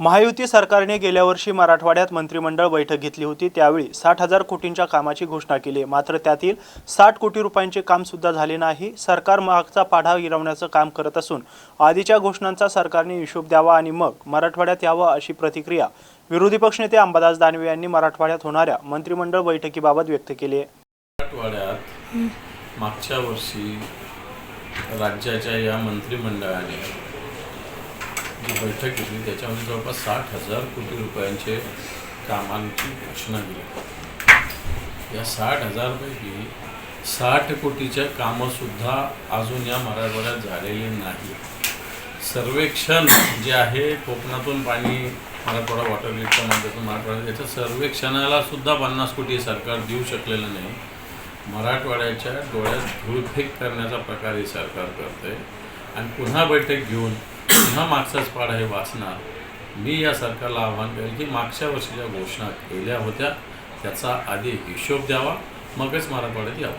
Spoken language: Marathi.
महायुती सरकारने गेल्या वर्षी मराठवाड्यात मंत्रिमंडळ बैठक घेतली होती. त्यावेळी साठ हजार कोटींच्या कामाची घोषणा केली. मात्र त्यातील साठ कोटी रुपयांचे काम सुद्धा झाले नाही. सरकार मागचा पाढा गिरवण्याचं काम करत असून आधीच्या घोषणांचा सरकारने हिशोब द्यावा आणि मग मराठवाड्यात यावं अशी प्रतिक्रिया विरोधी पक्षनेते अंबादास दानवे यांनी मराठवाड्यात होणाऱ्या मंत्रिमंडळ बैठकीबाबत व्यक्त केली आहे. मराठवाड्यात मागच्या वर्षी राज्याच्या या मंत्रिमंडळाने जी बैठक घेतली त्याच्यामध्ये जवळपास साठ हजार कोटी रुपयांचे कामांची घोषणा केली. या साठ हजारपैकी साठ कोटीच्या कामंसुद्धा अजून या मराठवाड्यात झालेली नाही. सर्वेक्षण जे आहे कोकणातून पाणी मराठवाडा वॉटर ग्रीडच्या माध्यमातून मराठवाडा त्याच्या सर्वेक्षणाला सुद्धा पन्नास कोटी सरकार देऊ शकलेलं नाही. मराठवाड्याच्या डोळ्यात धूळफेक करण्याचा प्रकार हे सरकार करते आणि पुन्हा बैठक घेऊन पुन्हा मागचाच पाढा हे वाचणार. मी या सरकारला आव्हान करेल की मागच्या वर्षी ज्या घोषणा केल्या होत्या त्याचा आधी हिशोब द्यावा मगच मराठवाड्यात यावं.